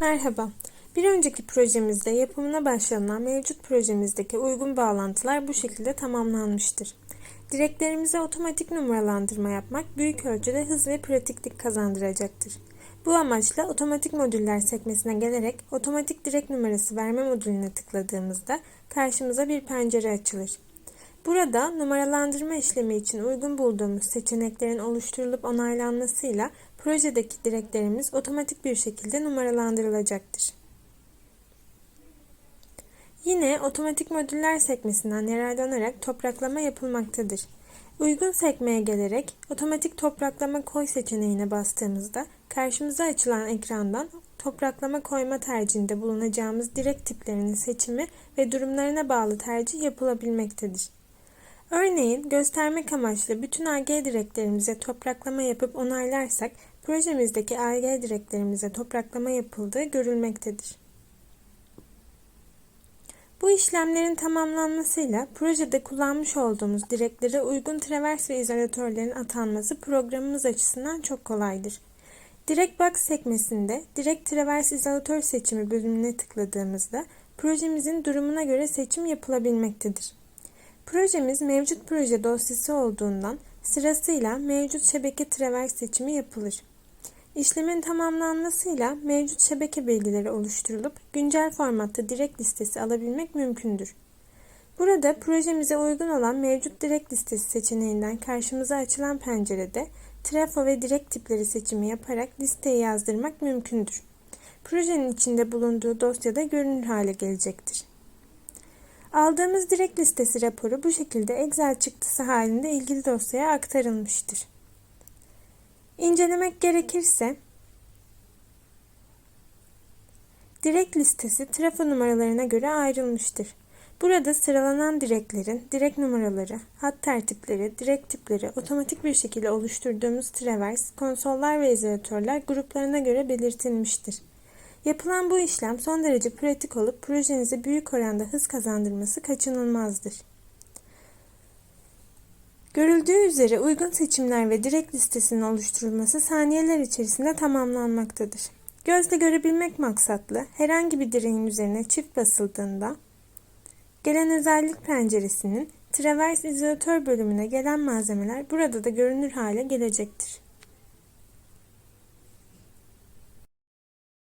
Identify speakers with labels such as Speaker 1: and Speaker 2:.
Speaker 1: Merhaba. Bir önceki projemizde yapımına başlanılan mevcut projemizdeki uygun bağlantılar bu şekilde tamamlanmıştır. Direklerimize otomatik numaralandırma yapmak büyük ölçüde hız ve pratiklik kazandıracaktır. Bu amaçla otomatik modüller sekmesine gelerek otomatik direk numarası verme modülüne tıkladığımızda karşımıza bir pencere açılır. Burada numaralandırma işlemi için uygun bulduğumuz seçeneklerin oluşturulup onaylanmasıyla projedeki direklerimiz otomatik bir şekilde numaralandırılacaktır. Yine otomatik modüller sekmesinden yararlanarak topraklama yapılmaktadır. Uygun sekmeye gelerek otomatik topraklama koy seçeneğine bastığımızda karşımıza açılan ekrandan topraklama koyma tercihinde bulunacağımız direk tiplerinin seçimi ve durumlarına bağlı tercih yapılabilmektedir. Örneğin göstermek amaçlı bütün AG direklerimize topraklama yapıp onaylarsak projemizdeki AG direklerimize topraklama yapıldığı görülmektedir. Bu işlemlerin tamamlanmasıyla projede kullanmış olduğumuz direklere uygun travers ve izolatörlerin atanması programımız açısından çok kolaydır. Direkt Box sekmesinde Direkt Travers İzolatör seçimi bölümüne tıkladığımızda projemizin durumuna göre seçim yapılabilmektedir. Projemiz mevcut proje dosyası olduğundan sırasıyla mevcut şebeke travers seçimi yapılır. İşlemin tamamlanmasıyla mevcut şebeke bilgileri oluşturulup güncel formatta direkt listesi alabilmek mümkündür. Burada projemize uygun olan mevcut direkt listesi seçeneğinden karşımıza açılan pencerede trafo ve direkt tipleri seçimi yaparak listeye yazdırmak mümkündür. Projenin içinde bulunduğu dosyada görünür hale gelecektir. Aldığımız direkt listesi raporu bu şekilde Excel çıktısı halinde ilgili dosyaya aktarılmıştır. İncelemek gerekirse direkt listesi trafo numaralarına göre ayrılmıştır. Burada sıralanan direklerin direk numaraları, hat tertipleri, direk tipleri otomatik bir şekilde oluşturduğumuz travers, konsollar ve izolatörler gruplarına göre belirtilmiştir. Yapılan bu işlem son derece pratik olup projenize büyük oranda hız kazandırması kaçınılmazdır. Görüldüğü üzere uygun seçimler ve direkt listesinin oluşturulması saniyeler içerisinde tamamlanmaktadır. Gözle görebilmek maksatlı herhangi bir direğin üzerine çift basıldığında gelen özellik penceresinin travers izolatör bölümüne gelen malzemeler burada da görünür hale gelecektir.